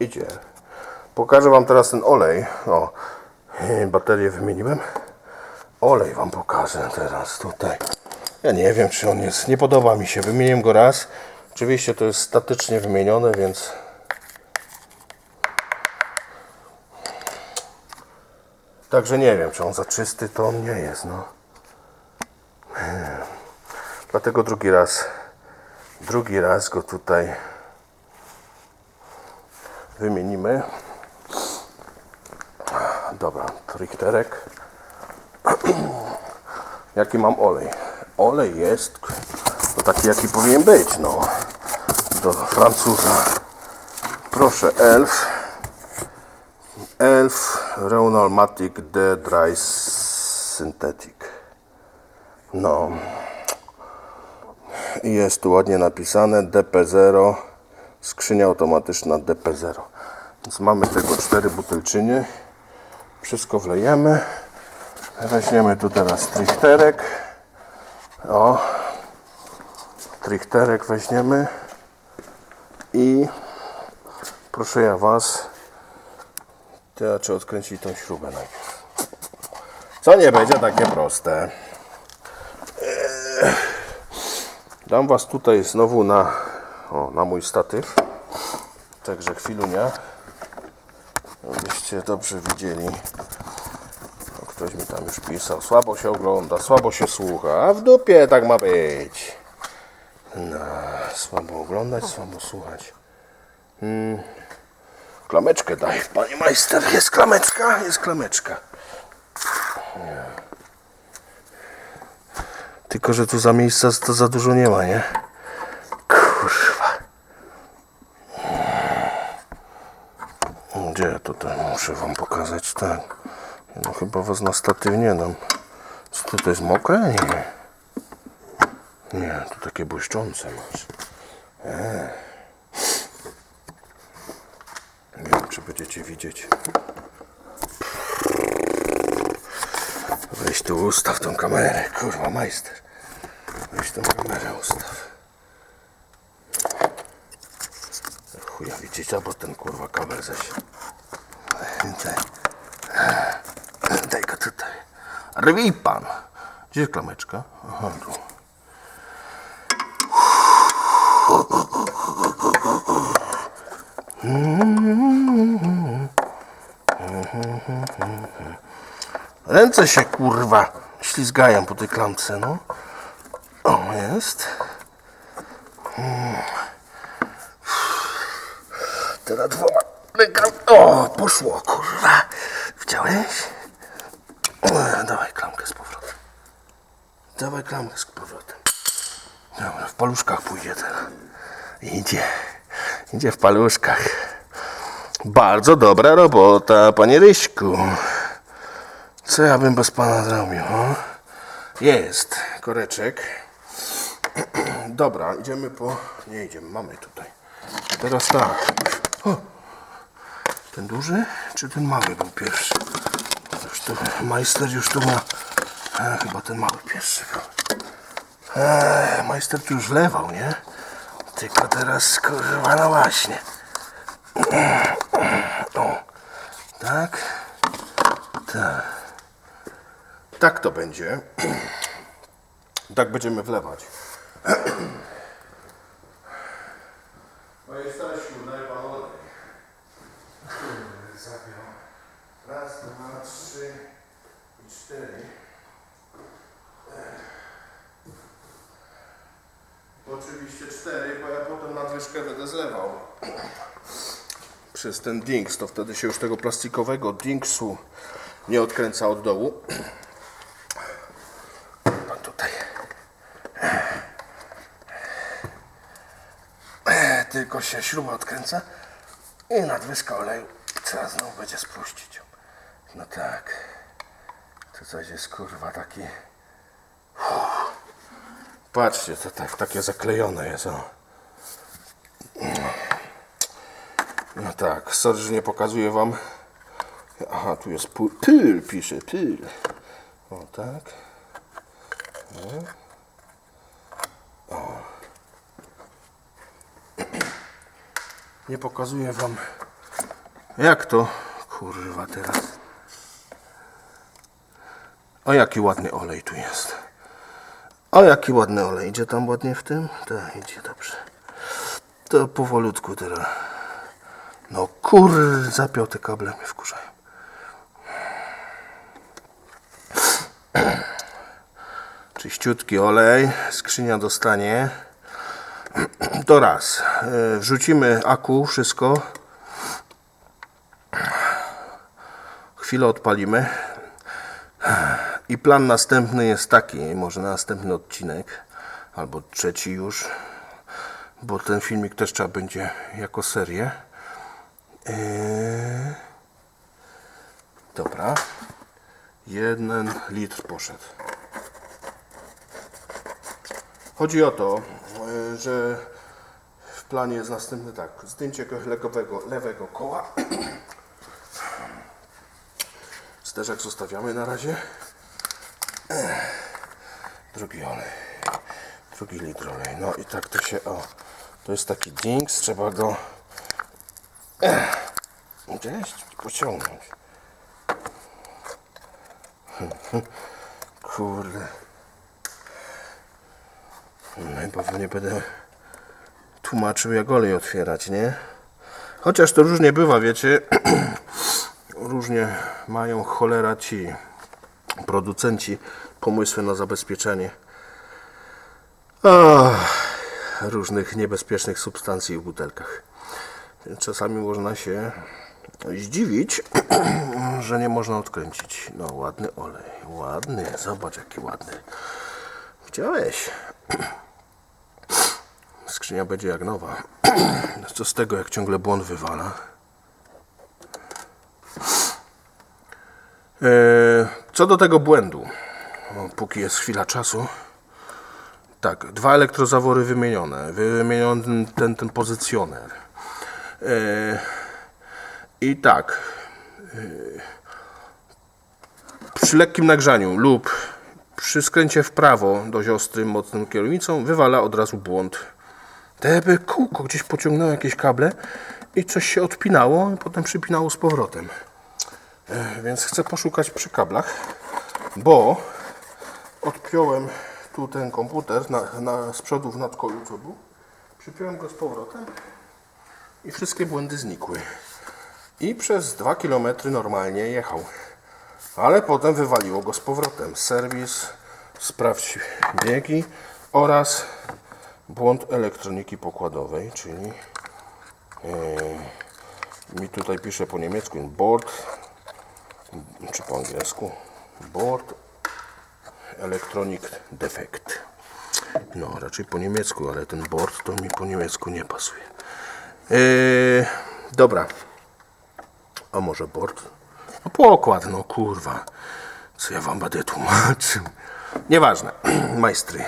Idzie. Pokażę Wam teraz ten olej. O, baterię wymieniłem. Olej Wam pokażę teraz tutaj. Ja nie wiem, czy on jest. Nie podoba mi się. Wymieniłem go raz. Oczywiście to jest statycznie wymienione, więc. Także nie wiem, czy on za czysty to on nie jest. No. Dlatego drugi raz. Drugi raz go tutaj wymienimy. Dobra, trichterek. Jaki mam olej? Olej jest to taki jaki powinien być, no. Do Francuza. Proszę, Elf. Elf Reunalmatic The Dry Synthetic. No. Jest tu ładnie napisane DP0. Skrzynia automatyczna DP0. Więc mamy tego cztery butelczyny. Wszystko wlejemy. Weźmiemy tu teraz trichterek. O. Trichterek weźmiemy. I proszę ja Was. Ja trzeba odkręcić tą śrubę najpierw. Co nie będzie takie proste. Eee. Dam Was tutaj znowu na, o, na mój statyw. Także chwilunia. Abyście dobrze widzieli. Ktoś mi tam już pisał. Słabo się ogląda, słabo się słucha. A w dupie tak ma być. No, słabo oglądać, słabo słuchać. Hmm. Klameczkę daj, panie majster. Jest klameczka? Jest klameczka. Nie. Tylko, że tu za miejsca to za dużo nie ma, nie? Kurwa. Gdzie ja tutaj muszę wam pokazać? Tak. No chyba was na nie dam. Co to, to jest mokre? Nie. Nie, to takie błyszczące masz. Eee. Nie wiem, czy będziecie widzieć. Weź tu ustaw tą kamerę, kurwa majster. Weź tą kamerę ustaw. Chuja widzieć, albo ten kurwa kabel zaś. Daj. Daj go tutaj. Rwij pan. Gdzie jest klameczka? Aha, tu. Ręce się kurwa ślizgają po tej klamce, no. O, jest. Mm. Teraz dwoma O, poszło, kurwa. Widziałeś? O, Dawaj klamkę z powrotem. Dawaj klamkę z powrotem. Dobra, w paluszkach pójdzie teraz. Idzie. Idzie w paluszkach. Bardzo dobra robota, panie Ryśku. Co ja bym bez pana zrobił? Jest koreczek. Dobra, idziemy po... Nie idziemy, mamy tutaj. Teraz tak. O. Ten duży, czy ten mały był pierwszy? To, majster już tu ma... E, chyba ten mały pierwszy był. E, majster tu już wlewał, nie? Tylko teraz, kurwa, no właśnie. O. Tak. Tak. Tak to będzie. Tak będziemy wlewać. Moje stare siódme pan olej. Zapiął. Raz, dwa, trzy i cztery. Oczywiście cztery, bo ja potem nadwyżkę będę zlewał. Przez ten dings, to wtedy się już tego plastikowego dingsu nie odkręca od dołu. Pan tutaj. Tylko się śruba odkręca i nadwyżka oleju trzeba znowu będzie spróścić ją. No tak. To coś jest kurwa taki. Uff. Patrzcie, to tak, takie zaklejone jest. O. No tak, sorry, że nie pokazuję wam. Aha, tu jest pyl, pisze, pyl. O tak. O. Nie pokazuję wam Jak to? Kurwa teraz. O jaki ładny olej tu jest. O jaki ładny olej. Idzie tam ładnie w tym? Tak, idzie dobrze. To powolutku teraz. No kur... zapiął te kable mnie wkurzają. Czyściutki olej. Skrzynia dostanie. To raz. E, Wrzucimy aku, wszystko. Chwilę odpalimy. I plan następny jest taki, może następny odcinek, albo trzeci już, bo ten filmik też trzeba będzie jako serię. Eee, Dobra. Jeden litr poszedł. Chodzi o to, e, że w planie jest następny tak, zdjęcie lewego, lewego koła. Sterzek zostawiamy na razie. Drugi olej. Drugi litr olej. No i tak to się, o. To jest taki dings, trzeba go gdzieś pociągnąć. Kurde. No i pewnie będę tłumaczył jak olej otwierać, nie? Chociaż to różnie bywa, wiecie. różnie mają cholera ci producenci pomysły na zabezpieczenie Ach, różnych niebezpiecznych substancji w butelkach. Czasami można się zdziwić, że nie można odkręcić. No ładny olej, ładny, zobacz jaki ładny. Widziałeś? Skrzynia będzie jak nowa. Co z tego, jak ciągle błąd wywala? E, Co do tego błędu, póki jest chwila czasu, tak, dwa elektrozawory wymienione, wymieniony ten, ten pozycjoner. I tak, przy lekkim nagrzaniu lub przy skręcie w prawo dość ostrym, mocnym kierownicą wywala od razu błąd. Tebe kółko gdzieś pociągnęło jakieś kable i coś się odpinało, i potem przypinało z powrotem. E, Więc chcę poszukać przy kablach, bo odpiąłem tu ten komputer na, na, z przodu w nadkoju, co był. Przypiąłem go z powrotem i wszystkie błędy znikły. I przez 2 km normalnie jechał. Ale potem wywaliło go z powrotem. Serwis, sprawdź biegi oraz błąd elektroniki pokładowej, czyli e, mi tutaj pisze po niemiecku board czy po angielsku board electronic defect no raczej po niemiecku, ale ten board to mi po niemiecku nie pasuje Yy, dobra. A może board no pokład, no kurwa. Co ja wam będę tłumaczył? Nieważne, majstry.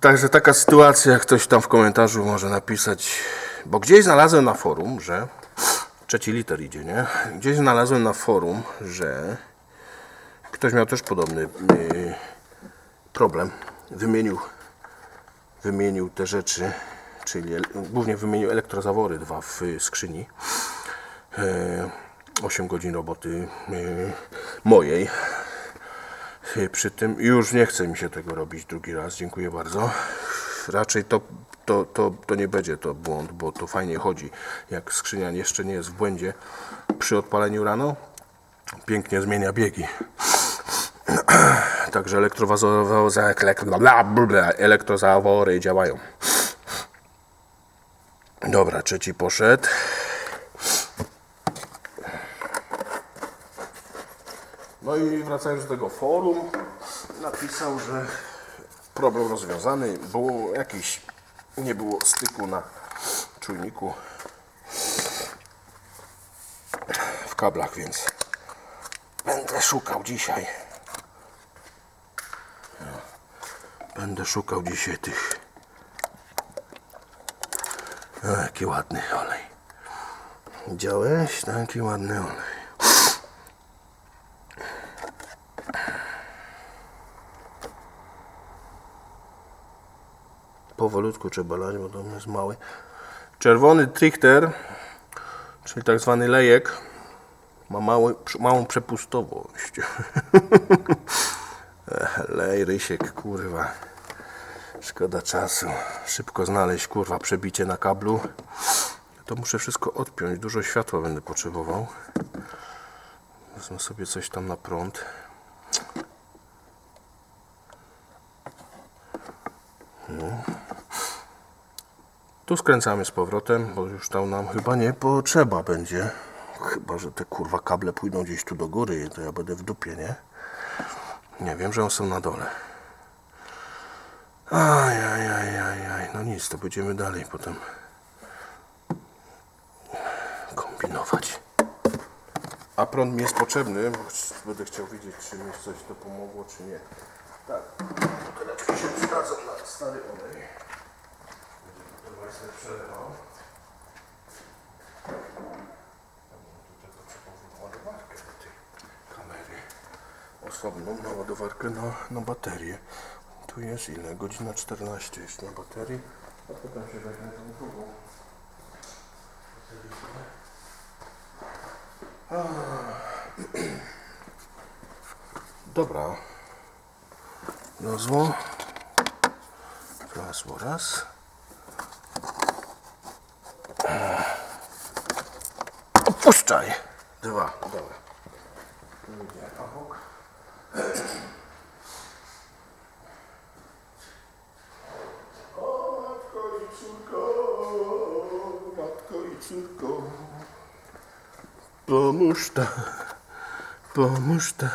Także taka sytuacja, ktoś tam w komentarzu może napisać, bo gdzieś znalazłem na forum, że trzeci liter idzie, nie? Gdzieś znalazłem na forum, że ktoś miał też podobny yy, problem. Wymienił, wymienił te rzeczy, czyli głównie wymienił elektrozawory dwa w skrzyni. Yy, 8 godzin roboty yy, mojej. Y, Przy tym już nie chce mi się tego robić drugi raz, dziękuję bardzo. Raczej to, to, to, to nie będzie to błąd, bo to fajnie chodzi. Jak skrzynia jeszcze nie jest w błędzie przy odpaleniu rano, pięknie zmienia biegi. Także elektrozawory działają. Dobra, trzeci poszedł. No i wracając do tego forum, napisał, że problem rozwiązany, było jakiś, nie było styku na czujniku w kablach, więc będę szukał dzisiaj. Będę szukał dzisiaj tych. O, jaki ładny olej. Widziałeś? Taki ładny olej. powolutku trzeba lać, bo to jest mały. Czerwony trichter Czyli tak zwany lejek ma mały, małą przepustowość. Lej, Rysiek, kurwa. Szkoda czasu. Szybko znaleźć, kurwa, przebicie na kablu. To muszę wszystko odpiąć. Dużo światła będę potrzebował. Wezmę sobie coś tam na prąd. Tu skręcamy z powrotem, bo już tam nam chyba nie potrzeba będzie. Chyba, że te kurwa kable pójdą gdzieś tu do góry, to ja będę w dupie, nie? Nie wiem, że one są na dole. Aj, aj, aj, aj, aj. No nic, to będziemy dalej potem kombinować. A prąd mi jest potrzebny, bo będę chciał wiedzieć, czy mi coś to pomogło, czy nie. Tak, buteleczki się przydadzą na stary olej. Będzie potem właśnie przelewał. To. Osobną na ładowarkę na, na baterię. Tu jest ile? Godzina 14 jest na baterii. A potem się weźmie tą drugą. Dobra. Wlazło. Wlazło raz. Opuszczaj. Dwa. Dobra. Idzie na Pomóż ta, pomóż ta.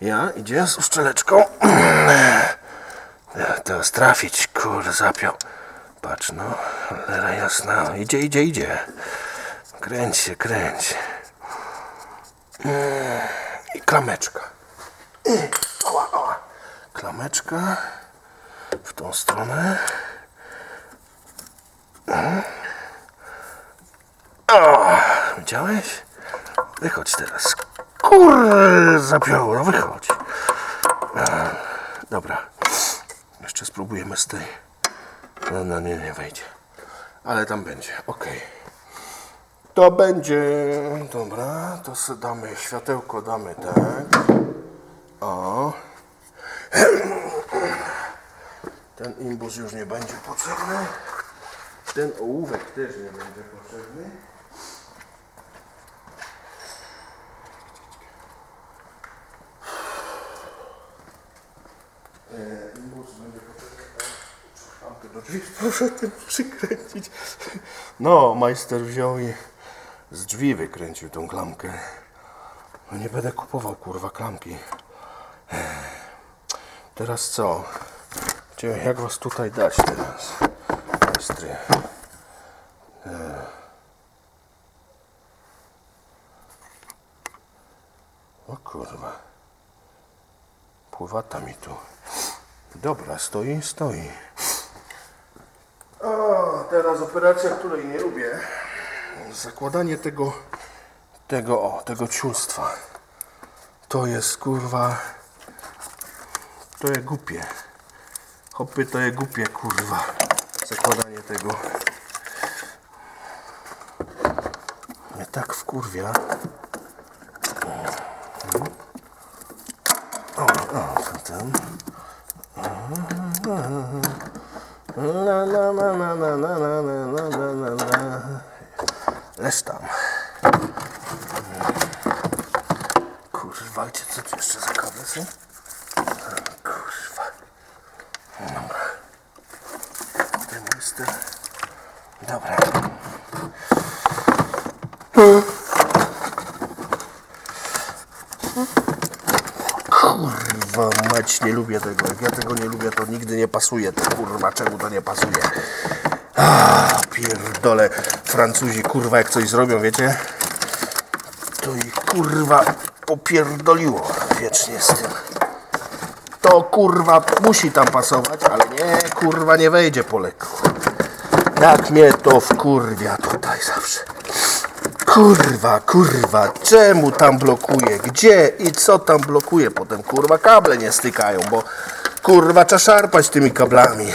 Ja idzie z uszczeleczką. Teraz trafić, kur, zapiął. Patrz, no, cholera jasna. Idzie, idzie, idzie. Kręć się, kręć. I klameczka. I, Ała, ała. Klameczka w tą stronę. O, widziałeś? Wychodź teraz. Kur, zapiął, no wychodź. A, Dobra. Jeszcze spróbujemy z tej. No, no nie, nie wejdzie. Ale tam będzie, ok. To będzie. Dobra, to sobie damy światełko, damy tak. O. Ten imbus już nie będzie potrzebny. Ten ołówek też nie będzie potrzebny. E, Imbus będzie potrzebny. Do drzwi proszę tym przykręcić. No, majster wziął i z drzwi wykręcił tą klamkę. No nie będę kupował kurwa klamki. Teraz co? Gdzie, jak was tutaj dać teraz? Majstry. O kurwa. Pływata mi tu. Dobra, stoi, stoi. Teraz operacja, której nie lubię. Zakładanie tego, tego, o, tego ciulstwa. To jest kurwa, to jest głupie. Hopy, to jest głupie, kurwa. Zakładanie tego. Mnie tak wkurwia. O, o, co tam? La Let's start. Kurwa mać, nie lubię tego. Jak ja tego nie lubię, to nigdy nie pasuje. Kurwa, czemu to nie pasuje? A, pierdole. Francuzi, kurwa, jak coś zrobią, wiecie? To ich kurwa popierdoliło wiecznie z tym. To kurwa musi tam pasować, ale nie, kurwa, nie wejdzie po lekku. Jak mnie to wkurwia tutaj zawsze. Kurwa, kurwa, czemu tam blokuje? Gdzie i co tam blokuje? Potem kurwa kable nie stykają, bo kurwa trzeba szarpać tymi kablami.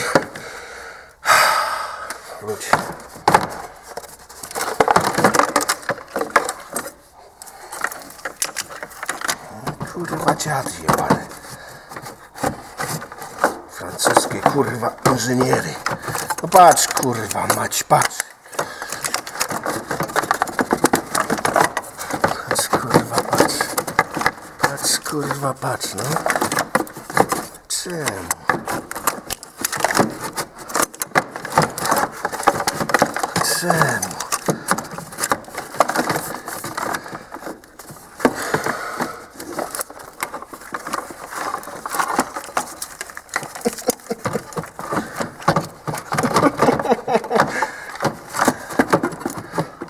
Kurwa dziad jebany. Francuskie kurwa inżyniery. No patrz kurwa mać, patrz. Kurwa, patrz no. Czemu? Czemu?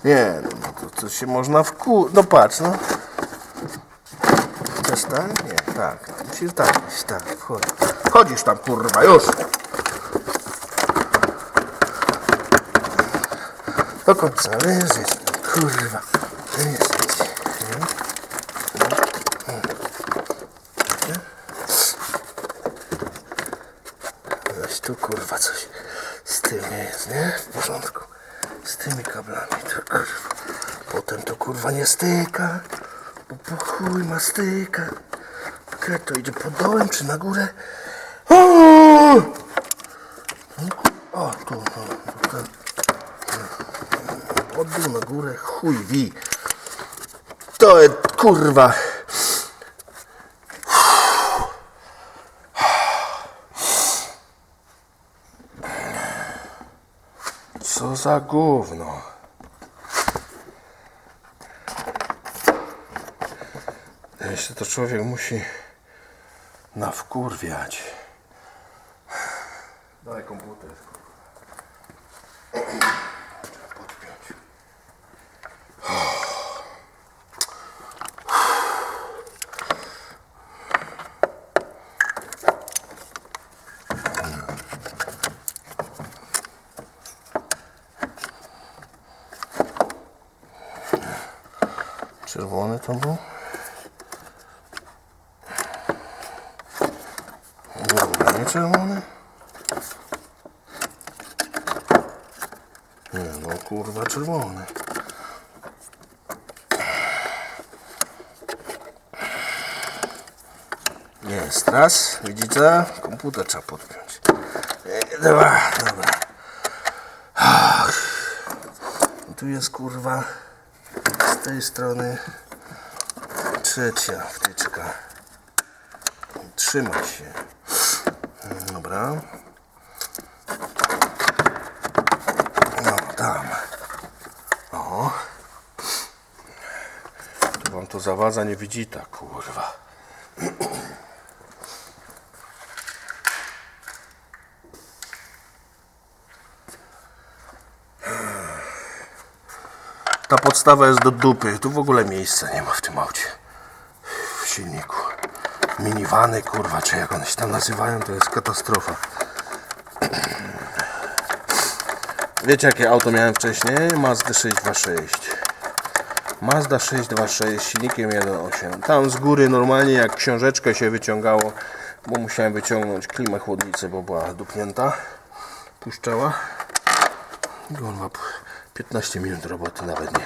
Nie, no, no to, to się można wku... No patrz, no. Nie, tak. Musisz tak iść, tak. Wchodź. Chodzisz tam, kurwa, już. Do końca, leżysz, kurwa. Leżysz. Weź tu, kurwa, coś z tym jest, nie? W porządku. Z tymi kablami, to kurwa. Potem to kurwa nie styka. Chuj ma styka. Kiedy to idzie pod dołem czy na górę? O, o tu, to ten. Pod dół na górę, chuj wi. To jest kurwa. Co za gówno. Jeszcze to człowiek musi nawkurwiać. Daj komputer. Trzeba podpiąć. Czerwony to był? Dobra, nie czerwony? Nie, no kurwa czerwony. Jest, raz, widzicie? Komputer trzeba podpiąć. Dwa, dobra. Ach. Tu jest kurwa z tej strony trzecia wtyczka. Trzyma się. Dobra. No tam. O. Tu wam to zawadza nie widzi ta kurwa. Ta podstawa jest do dupy. Tu w ogóle miejsca nie ma w tym aucie. W silniku. Minivany, kurwa, czy jak one się tam nazywają, to jest katastrofa. Wiecie jakie auto miałem wcześniej? Mazda 626. Mazda 626 z silnikiem 1.8. Tam z góry normalnie jak książeczkę się wyciągało, bo musiałem wyciągnąć klimę chłodnicy, bo była dupnięta. Puszczała. Kurwa, 15 minut roboty nawet nie.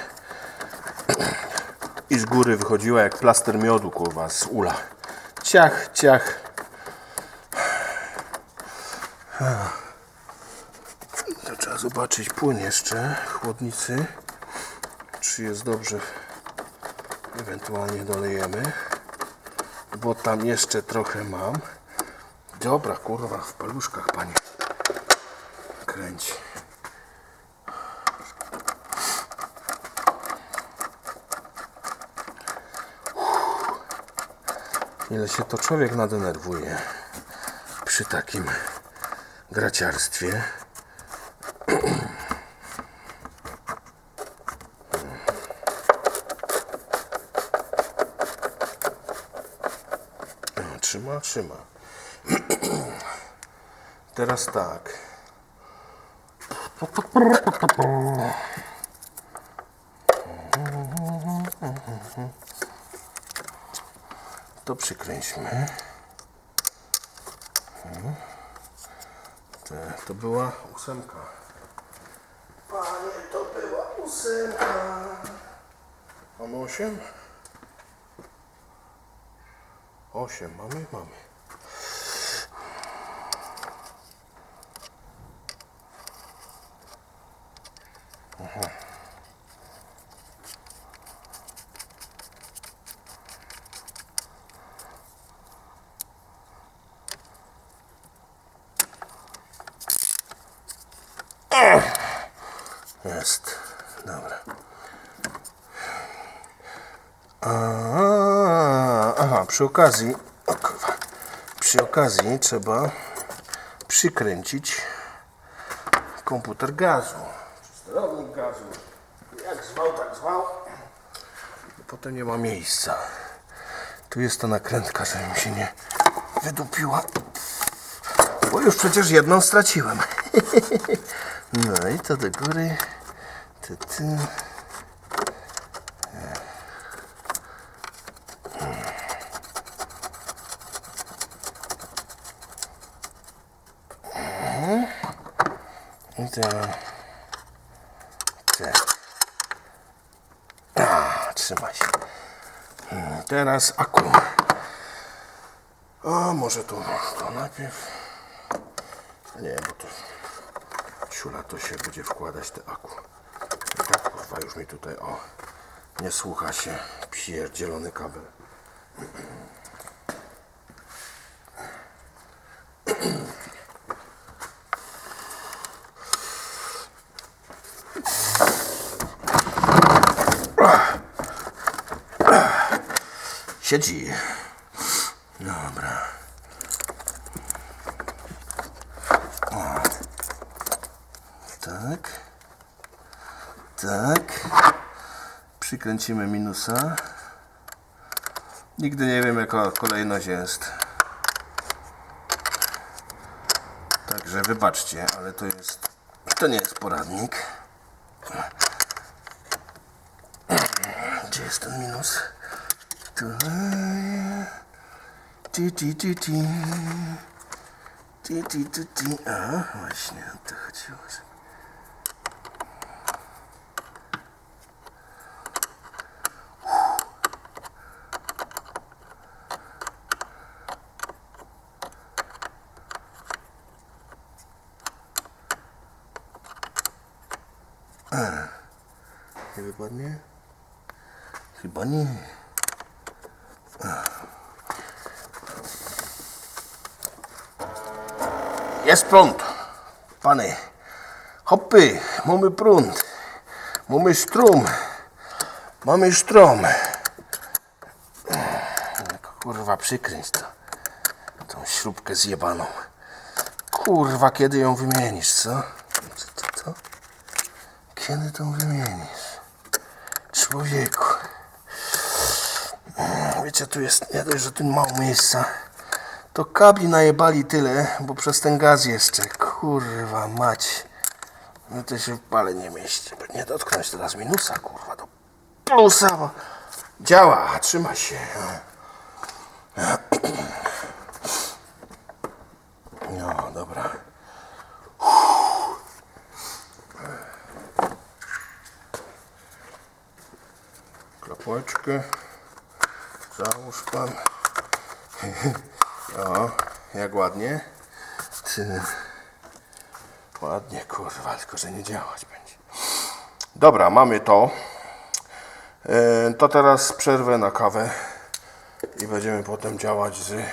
I z góry wychodziła jak plaster miodu, kurwa, z ula. Ciach, ciach. To trzeba zobaczyć płyn jeszcze chłodnicy. Czy jest dobrze. Ewentualnie dolejemy. Bo tam jeszcze trochę mam. Dobra, kurwa, w paluszkach, panie. Kręci. Ile się to człowiek nadenerwuje przy takim graciarstwie. Trzyma, trzyma. Teraz tak. To przykręćmy. Te- To była ósemka. Panie, to była ósemka. Mam osiem? Osiem mamy? Mamy. Jest. Dobra. A, aha, przy okazji, o kurwa, przy okazji trzeba przykręcić komputer gazu. Sterownik gazu. Jak zwał, tak zwał. Potem nie ma miejsca. Tu jest ta nakrętka, żeby mi się nie wydupiła. Bo już przecież jedną straciłem. No i to do góry. Ty, ty. I to. Tak. A, trzymaj się. Hmm, Teraz aku. A może to, to najpierw. Nie, bo to siula to się będzie wkładać te aku. Tak kurwa już mi tutaj o nie słucha się pierdzielony kabel. Siedzi. Tak. Tak. Przykręcimy minusa. Nigdy nie wiem jaka kolejność jest. Także wybaczcie, ale to jest. To nie jest poradnik. Gdzie jest ten minus? Tutaj. Ti, ti, ti, ti. Ti, ti, ti, ti. A, właśnie o to chodziło. Nie wypadnie? Chyba nie. Jest prąd. Pany. Hoppy, mamy prąd. Mamy strum. Mamy strom. Kurwa, przykręć to. Tą śrubkę zjebaną. Kurwa, kiedy ją wymienisz, co? Kiedy tą wymienisz? Człowieku. Wiecie, tu jest nie dość, że tu mało miejsca. To kabli najebali tyle, bo przez ten gaz jeszcze. Kurwa mać. No to się w pale nie mieści. Nie dotknąć teraz minusa, kurwa, do plusa, bo działa, trzyma się. No, dobra. Klapeczkę. Załóż pan. O, jak ładnie. Ładnie, kurwa, tylko że nie działać będzie. Dobra, mamy to. E, To teraz przerwę na kawę i będziemy potem działać z,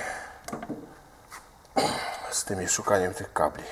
z tymi szukaniem tych kabli.